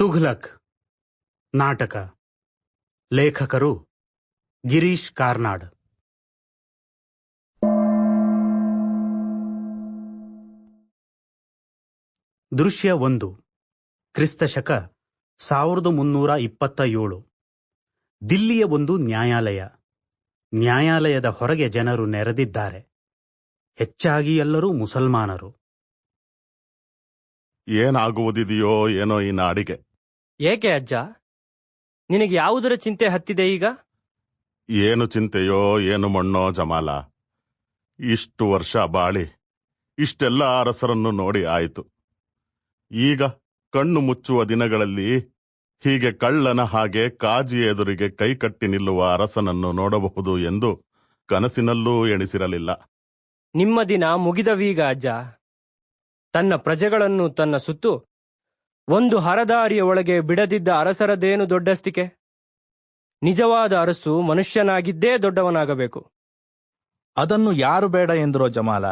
ತುಘಲಕ್ ನಾಟಕ. ಲೇಖಕರು ಗಿರೀಶ್ ಕಾರ್ನಾಡ್. ದೃಶ್ಯ ಒಂದು. ಕ್ರಿಸ್ತಶಕ ಸಾವಿರದ ಮುನ್ನೂರ ಇಪ್ಪತ್ತ ಏಳು ದಿಲ್ಲಿಯ ಒಂದು ನ್ಯಾಯಾಲಯ. ನ್ಯಾಯಾಲಯದ ಹೊರಗೆ ಜನರು ನೆರೆದಿದ್ದಾರೆ. ಹೆಚ್ಚಾಗಿ ಎಲ್ಲರೂ ಮುಸಲ್ಮಾನರು. ಏನಾಗುವುದಿದೆಯೋ ಏನೋ ಈ ನಾಡಿಗೆ. ಏಕೆ ಅಜ್ಜ? ನಿನಗೆ ಯಾವುದರ ಚಿಂತೆ ಹತ್ತಿದೆ ಈಗ? ಏನು ಚಿಂತೆಯೋ ಏನು ಮಣ್ಣೋ ಜಮಾಲ. ಇಷ್ಟು ವರ್ಷ ಬಾಳಿ ಇಷ್ಟೆಲ್ಲ ಅರಸರನ್ನು ನೋಡಿ ಆಯಿತು. ಈಗ ಕಣ್ಣು ಮುಚ್ಚುವ ದಿನಗಳಲ್ಲಿ ಹೀಗೆ ಕಳ್ಳನ ಹಾಗೆ ಕಾಜಿ ಎದುರಿಗೆ ಕೈಕಟ್ಟಿ ನಿಲ್ಲುವ ಅರಸನನ್ನು ನೋಡಬಹುದು ಎಂದು ಕನಸಿನಲ್ಲೂ ಎಣಿಸಿರಲಿಲ್ಲ. ನಿಮ್ಮ ದಿನ ಮುಗಿದವೀಗ ಅಜ್ಜ. ತನ್ನ ಪ್ರಜೆಗಳನ್ನು ತನ್ನ ಸುತ್ತು ಒಂದು ಹರದಾರಿಯ ಒಳಗೆ ಬಿಡದಿದ್ದ ಅರಸರದೇನು ದೊಡ್ಡಸ್ತಿಕೆ? ನಿಜವಾದ ಅರಸು ಮನುಷ್ಯನಾಗಿದ್ದೇ ದೊಡ್ಡವನಾಗಬೇಕು. ಅದನ್ನು ಯಾರು ಬೇಡ ಎಂದಿರೋ ಜಮಾಲ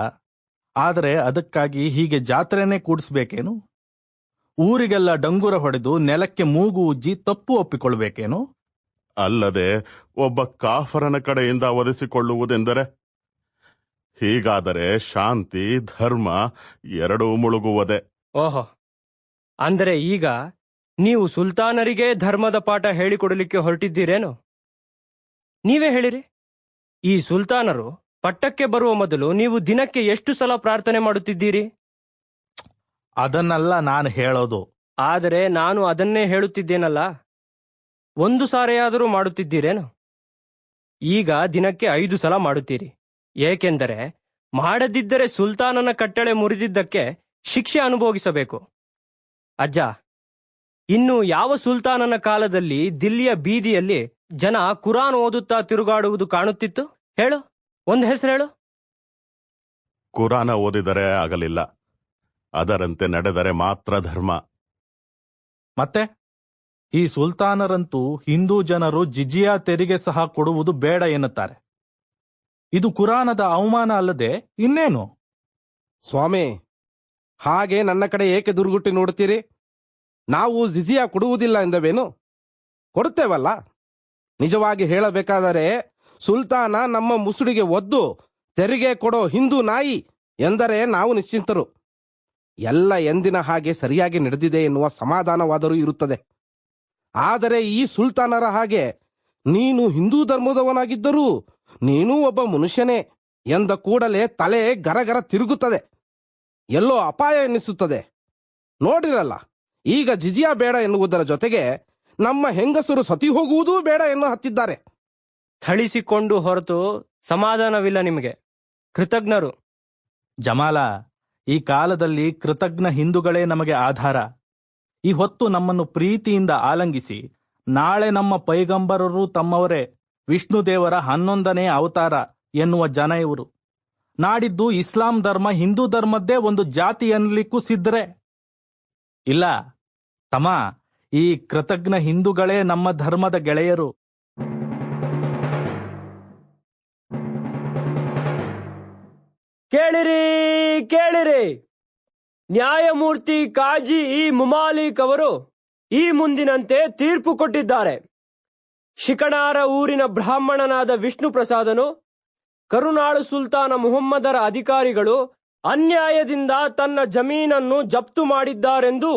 ಆದರೆ ಅದಕ್ಕಾಗಿ ಹೀಗೆ ಜಾತ್ರೆನೇ ಕೂಡಿಸ್ಬೇಕೇನು? ಊರಿಗೆಲ್ಲ ಡಂಗುರ ಹೊಡೆದು ನೆಲಕ್ಕೆ ಮೂಗು ಉಜ್ಜಿ ತಪ್ಪು ಒಪ್ಪಿಕೊಳ್ಬೇಕೇನು ಅಲ್ಲದೆ ಒಬ್ಬ ಕಾಫರನ ಕಡೆಯಿಂದ ಒದಿಸಿಕೊಳ್ಳುವುದೆಂದರೆ ಹೀಗಾದರೆ ಶಾಂತಿ ಧರ್ಮ ಎರಡೂ ಮುಳುಗುವುದೇ. ಓಹೋ ಅಂದರೆ ಈಗ ನೀವು ಸುಲ್ತಾನರಿಗೆ ಧರ್ಮದ ಪಾಠ ಹೇಳಿಕೊಡಲಿಕ್ಕೆ ಹೊರಟಿದ್ದೀರೇನು? ನೀವೇ ಹೇಳಿರಿ. ಈ ಸುಲ್ತಾನರು ಪಟ್ಟಕ್ಕೆ ಬರುವ ಮೊದಲು ನೀವು ದಿನಕ್ಕೆ ಎಷ್ಟು ಸಲ ಪ್ರಾರ್ಥನೆ ಮಾಡುತ್ತಿದ್ದೀರಿ? ಅದನ್ನಲ್ಲ ನಾನು ಹೇಳೋದು. ಆದರೆ ನಾನು ಅದನ್ನೇ ಹೇಳುತ್ತಿದ್ದೇನಲ್ಲ. ಒಂದು ಸಾರೆಯಾದರೂ ಮಾಡುತ್ತಿದ್ದೀರೇನು? ಈಗ ದಿನಕ್ಕೆ ಐದು ಸಲ ಮಾಡುತ್ತೀರಿ. ಏಕೆಂದರೆ ಮಾಡದಿದ್ದರೆ ಸುಲ್ತಾನನ ಕಟ್ಟಳೆ ಮುರಿದಿದ್ದಕ್ಕೆ ಶಿಕ್ಷೆ ಅನುಭೋಗಿಸಬೇಕು. ಅಜ್ಜ ಇನ್ನು ಯಾವ ಸುಲ್ತಾನನ ಕಾಲದಲ್ಲಿ ದಿಲ್ಲಿಯ ಬೀದಿಯಲ್ಲಿ ಜನ ಕುರಾನ್ ಓದುತ್ತಾ ತಿರುಗಾಡುವುದು ಕಾಣುತ್ತಿತ್ತು? ಹೇಳು ಒಂದು ಹೆಸರು ಹೇಳು. ಕುರಾನ ಓದಿದರೆ ಆಗಲಿಲ್ಲ. ಅದರಂತೆ ನಡೆದರೆ ಮಾತ್ರ ಧರ್ಮ. ಮತ್ತೆ? ಈ ಸುಲ್ತಾನರಂತೂ ಹಿಂದೂ ಜನರು ಜಿಜಿಯಾ ತೆರಿಗೆ ಸಹ ಕೊಡುವುದು ಬೇಡ ಎನ್ನುತ್ತಾರೆ. ಇದು ಕುರಾನದ ಅವಮಾನ ಅಲ್ಲದೆ ಇನ್ನೇನು? ಸ್ವಾಮಿ ಹಾಗೆ ನನ್ನ ಕಡೆ ಏಕೆ ದುರ್ಗುಟ್ಟಿ ನೋಡುತ್ತೀರಿ? ನಾವು ಜಿಜಿಯಾ ಕೊಡುವುದಿಲ್ಲ ಎಂದವೇನು? ಕೊಡುತ್ತೇವಲ್ಲ? ನಿಜವಾಗಿ ಹೇಳಬೇಕಾದರೆ ಸುಲ್ತಾನ ನಮ್ಮ ಮುಸುಡಿಗೆ ಒದ್ದು, ತೆರಿಗೆ ಕೊಡೋ ಹಿಂದೂ ನಾಯಿ ಎಂದರೆ ನಾವು ನಿಶ್ಚಿಂತರು. ಎಲ್ಲ ಎಂದಿನ ಹಾಗೆ ಸರಿಯಾಗಿ ನಡೆದಿದೆ ಎನ್ನುವ ಸಮಾಧಾನವಾದರೂ ಇರುತ್ತದೆ. ಆದರೆ ಈ ಸುಲ್ತಾನರ ಹಾಗೆ ನೀನು ಹಿಂದೂ ಧರ್ಮದವನಾಗಿದ್ದರೂ ನೀನೂ ಒಬ್ಬ ಮನುಷ್ಯನೇ ಎಂದ ಕೂಡಲೇ ತಲೆ ಗರಗರ ತಿರುಗುತ್ತದೆ. ಎಲ್ಲೋ ಅಪಾಯ ಎನ್ನಿಸುತ್ತದೆ. ನೋಡಿರಲ್ಲ ಈಗ ಜಿಜಿಯಾ ಬೇಡ ಎನ್ನುವುದರ ಜೊತೆಗೆ ನಮ್ಮ ಹೆಂಗಸರು ಸತಿ ಹೋಗುವುದೂ ಬೇಡ ಎನ್ನು ಹತ್ತಿದ್ದಾರೆ. ಥಳಿಸಿಕೊಂಡು ಹೊರತು ಸಮಾಧಾನವಿಲ್ಲ ನಿಮಗೆ. ಕೃತಜ್ಞರು. ಜಮಾಲ ಈ ಕಾಲದಲ್ಲಿ ಕೃತಜ್ಞ ಹಿಂದೂಗಳೇ ನಮಗೆ ಆಧಾರ. ಈ ಹೊತ್ತು ನಮ್ಮನ್ನು ಪ್ರೀತಿಯಿಂದ ಆಲಂಗಿಸಿ ನಾಳೆ ನಮ್ಮ ಪೈಗಂಬರರು ತಮ್ಮವರೇ ವಿಷ್ಣುದೇವರ ಹನ್ನೊಂದನೇ ಅವತಾರ ಎನ್ನುವ ಜನ ಇವರು. ನಾಡಿದ್ದು ಇಸ್ಲಾಂ ಧರ್ಮ, ಹಿಂದೂ ಧರ್ಮದ್ದೇ ಒಂದು ಜಾತಿ ಅನ್ಲಿಕ್ಕೂ ಸಿದ್ರೆ ಇಲ್ಲ ತಮ ಈ ಕೃತಜ್ಞ ಹಿಂದೂಗಳೇ ನಮ್ಮ ಧರ್ಮದ ಗೆಳೆಯರು. ಕೇಳಿರಿ ಕೇಳಿರಿ. ನ್ಯಾಯಮೂರ್ತಿ ಕಾಜಿ ಇ ಮುಮಾಲಿಕ್ ಅವರು ಈ ಮುಂದಿನಂತೆ ತೀರ್ಪು ಕೊಟ್ಟಿದ್ದಾರೆ. ಶಿಕಣಾರ ಊರಿನ ಬ್ರಾಹ್ಮಣನಾದ ವಿಷ್ಣು ಪ್ರಸಾದನು ಕರುನಾಳು ಸುಲ್ತಾನ ಮುಹಮ್ಮದರ ಅಧಿಕಾರಿಗಳು ಅನ್ಯಾಯದಿಂದ ತನ್ನ ಜಮೀನನ್ನು ಜಪ್ತು ಮಾಡಿದ್ದಾರೆಂದು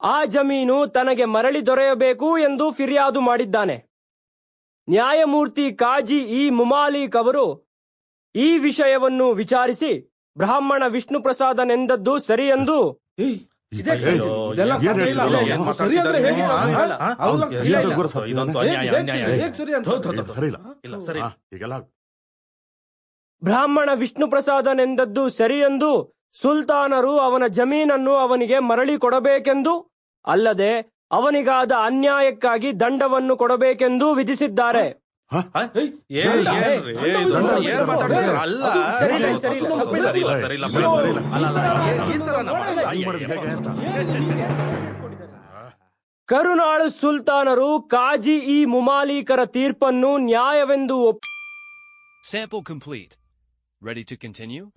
ಆ ಜಮೀನು ತನಗೆ ಮರಳಿ ದೊರೆಯಬೇಕು ಎಂದು ಫಿರ್ಯಾದು ಮಾಡಿದ್ದಾನೆ ನ್ಯಾಯಮೂರ್ತಿ ಕಾಜಿ ಇ ಮುಮಾಲಿಕ್ ಅವರು ಈ ವಿಷಯವನ್ನು ವಿಚಾರಿಸಿ ಬ್ರಾಹ್ಮಣ ವಿಷ್ಣು ಪ್ರಸಾದನೆಂದದ್ದು ಸರಿ ಎಂದು ಸರಿ ಬ್ರಾಹ್ಮಣ ವಿಷ್ಣು ಪ್ರಸಾದನೆಂದದ್ದು ಸರಿ ಎಂದು ಸುಲ್ತಾನರು ಅವನ ಜಮೀನನ್ನು ಅವನಿಗೆ ಮರಳಿ ಕೊಡಬೇಕೆಂದು ಅಲ್ಲದೆ ಅವನಿಗಾದ ಅನ್ಯಾಯಕ್ಕಾಗಿ ದಂಡವನ್ನು ಕೊಡಬೇಕೆಂದು ವಿಧಿಸಿದ್ದಾರೆ? ಕರುನಾಳು ಸುಲ್ತಾನರು ಕಾಜಿ ಈ ಮುಮಾಲೀಕರ ತೀರ್ಪನ್ನು ನ್ಯಾಯವೆಂದು ಒಪ್ಪ. Ready to continue?